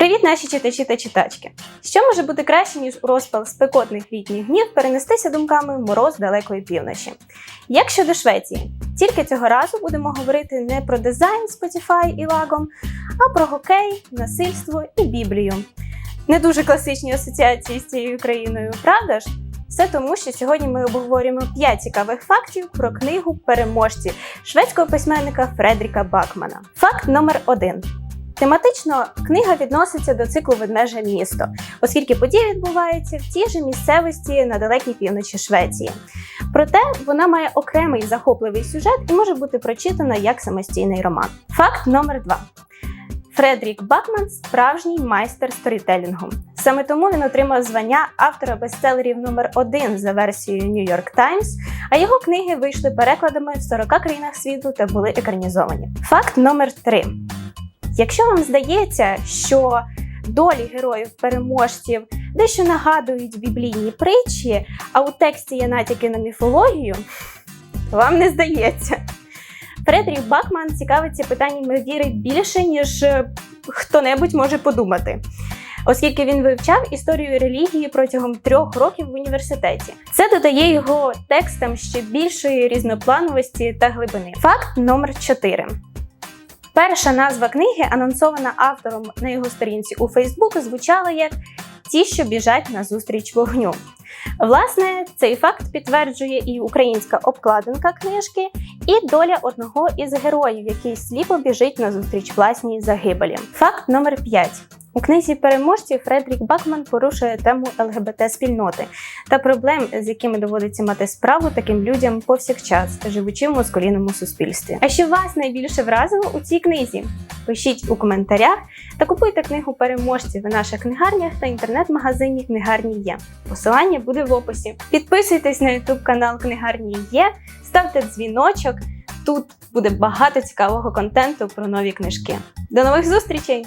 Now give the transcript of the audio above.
Привіт, наші читачі та читачки! Що може бути краще, ніж у розпал спекотних літніх днів перенестися думками в мороз далекої півночі? Як щодо Швеції, тільки цього разу будемо говорити не про дизайн Spotify і лагом, а про хокей, насильство і Біблію. Не дуже класичні асоціації з цією країною, правда ж? Все тому, що сьогодні ми обговорюємо 5 цікавих фактів про книгу Переможці шведського письменника Фредріка Бакмана. Факт номер 1 Тематично книга відноситься до циклу Ведмеже місто, оскільки події відбуваються в тій же місцевості на далекій півночі Швеції. Проте вона має окремий захопливий сюжет і може бути прочитана як самостійний роман. Факт номер 2 Фредрік Бакман справжній майстер сторітелінгу. Саме тому він отримав звання автора бестселерів номер 1 за версією New York Times, а його книги вийшли перекладами в 40 країнах світу та були екранізовані. Факт номер 3 Якщо вам здається, що долі героїв-переможців дещо нагадують біблійні притчі, а у тексті є натяки на міфологію, вам не здається. Фредрік Бакман цікавиться питаннями віри більше, ніж е, хто-небудь може подумати. Оскільки він вивчав історію релігії протягом трьох років в університеті, це додає його текстам ще більшої різноплановості та глибини. Факт номер 4 Перша назва книги, анонсована автором на його сторінці у Фейсбук, звучала як Ті, що біжать на зустріч вогню. Власне, цей факт підтверджує і українська обкладинка книжки, і доля одного із героїв, який сліпо біжить на зустріч власній загибелі. Факт номер 5. У книзі переможці Фредрік Бакман порушує тему ЛГБТ-спільноти та проблем, з якими доводиться мати справу таким людям повсякчас, живучи в москаліному суспільстві. А що вас найбільше вразило у цій книзі? Пишіть у коментарях та купуйте книгу переможців в наших книгарнях та інтернет-магазині Книгарні є. Посилання буде в описі. Підписуйтесь на YouTube канал Книгарні є, ставте дзвіночок. Тут буде багато цікавого контенту про нові книжки. До нових зустрічей!